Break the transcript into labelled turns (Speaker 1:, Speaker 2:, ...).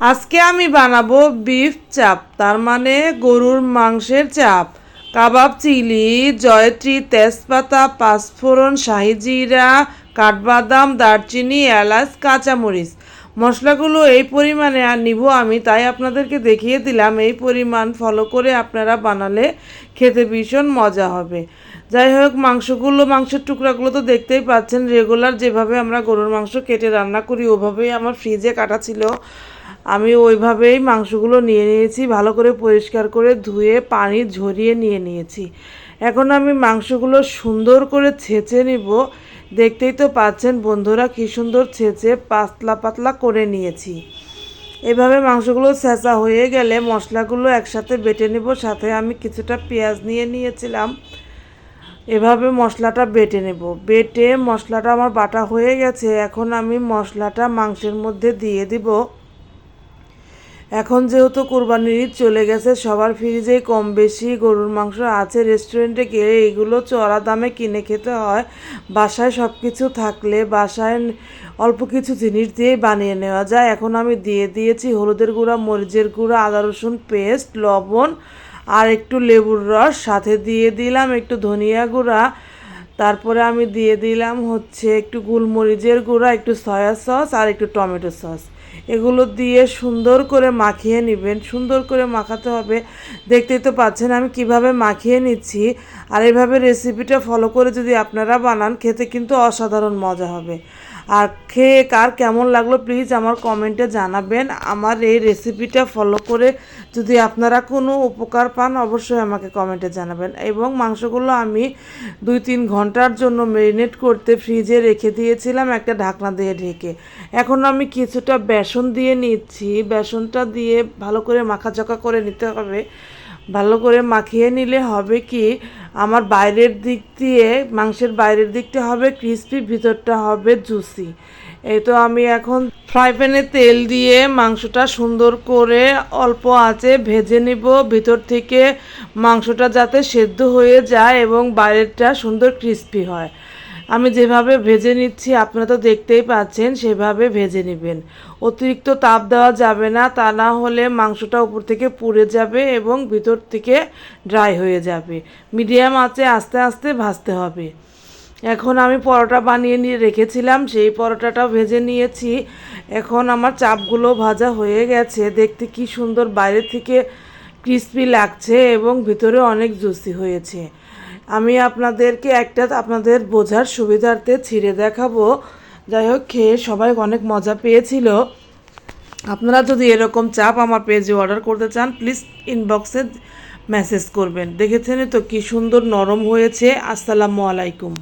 Speaker 1: আজকে আমি বানাবো বিফ চাপ, তার মানে গরুর মাংসের চাপ। কাবাব, চিলি, জয়ত্রী, তেজপাতা, পাঁচফোড়ন, শাহি জিরা, কাঠবাদাম, দারচিনি, এলাচ, কাঁচামরিচ। মশলাগুলো এই পরিমাণে আর নিব আমি, তাই আপনাদেরকে দেখিয়ে দিলাম এই পরিমাণ ফলো করে আপনারা বানালে খেতে ভীষণ মজা হবে। যাই হোক, মাংসগুলো, মাংসের টুকরাগুলো তো দেখতেই পাচ্ছেন রেগুলার যেভাবে আমরা গরুর মাংস কেটে রান্না করি, ওভাবেই আমার ফ্রিজে কাটা ছিল। আমি ওইভাবেই মাংসগুলো নিয়ে নিয়েছি, ভালো করে পরিষ্কার করে ধুয়ে পানি ঝরিয়ে নিয়ে নিয়েছি। এখন আমি মাংসগুলো সুন্দর করে ছেঁচে নিব। দেখতেই তো পাচ্ছেন বন্ধুরা কী সুন্দর ছেঁচে পাতলা পাতলা করে নিয়েছি। এভাবে মাংসগুলো ছেঁচা হয়ে গেলে মশলাগুলো একসাথে বেটে নেব, সাথে আমি কিছুটা পেঁয়াজ নিয়ে নিয়েছিলাম। এভাবে মশলাটা বেটে নেব। বেটে মশলাটা আমার বাটা হয়ে গেছে, এখন আমি মশলাটা মাংসের মধ্যে দিয়ে দিব। এখন যেহেতু কোরবানির ঈদ চলে গেছে, সবার ফ্রিজেই কম বেশি গরুর মাংস আছে। রেস্টুরেন্টে গেলে এগুলো চড়া দামে কিনে খেতে হয়। বাসায় সব কিছু থাকলে বাসায় অল্প কিছু জিনিস দিয়েই বানিয়ে নেওয়া যায়। এখন আমি দিয়ে দিয়েছি হলুদের গুঁড়া, মরিচের গুঁড়া, আদা রসুন পেস্ট, লবণ আর একটু লেবুর রস। সাথে দিয়ে দিলাম একটু ধনিয়া গুঁড়া তারপরে আমি দিয়ে দিলাম হচ্ছে একটু গোলমরিচের গুঁড়া, একটু সয়া সস আর একটু টমেটো সস। এগুলো দিয়ে সুন্দর করে মাখিয়ে নেবেন। সুন্দর করে মাখাতে হবে। দেখতেই তো পাচ্ছেন আমি কীভাবে মাখিয়ে নিচ্ছি। আর এইভাবে রেসিপিটা ফলো করে যদি আপনারা বানান, খেতে কিন্তু অসাধারণ মজা হবে। আর খেয়ে কার কেমন লাগল প্লিজ আমার কমেন্টে জানাবেন। আমার এই রেসিপিটা ফলো করে যদি আপনারা কোনো উপকার পান, অবশ্যই আমাকে কমেন্টে জানাবেন। এবং মাংসগুলো আমি দুই তিন ঘণ্টার জন্য মেরিনেট করতে ফ্রিজে রেখে দিয়েছিলাম একটা ঢাকনা দিয়ে ঢেকে। এখন আমি কিছুটা বেসন দিয়ে নিচ্ছি। বেসনটা দিয়ে ভালো করে মাখাচাকা করে নিতে হবে। ভালো করে মাখিয়ে নিলে হবে কি আমার বাইরের দিক দিয়ে, মাংসের বাইরের দিকটা হবে ক্রিস্পি ভিতরটা হবে জুসি এই তো আমি এখন ফ্রাই প্যানে তেল দিয়ে মাংসটা সুন্দর করে অল্প আঁচে ভেজে নিব। ভিতর থেকে মাংসটা যাতে সেদ্ধ হয়ে যায় এবং বাইরেরটা সুন্দর ক্রিস্পি হয়। আমি যেভাবে ভেজে নিচ্ছি, আপনারা তো দেখতেই পাচ্ছেন, সেভাবে ভেজে নেবেন। অতিরিক্ত তাপ দেওয়া যাবে না, তা না হলে মাংসটা উপর থেকে পুড়ে যাবে এবং ভিতর থেকে ড্রাই হয়ে যাবে। মিডিয়াম আঁচে আস্তে আস্তে ভাজতে হবে। এখন আমি পরোটা বানিয়ে নিয়ে রেখেছিলাম, সেই পরোটাটাও ভেজে নিয়েছি। এখন আমার চাপগুলো ভাজা হয়ে গেছে, দেখতে কি সুন্দর বাইরে থেকে ক্রিস্পি লাগছে এবং ভিতরে অনেক জুসি হয়েছে। আমি আপনাদেরকে একটা আপনাদের বোঝার সুবিধার্থে ছিঁড়ে দেখাবো। যাই হোক খেয়ে সবাই অনেক মজা পেয়েছিল। আপনারা যদি এরকম চাপ আমার পেজে অর্ডার করতে চান প্লিজ ইনবক্সে মেসেজ করবেন। দেখেছেন তো কি সুন্দর নরম হয়েছে। আসসালামু আলাইকুম।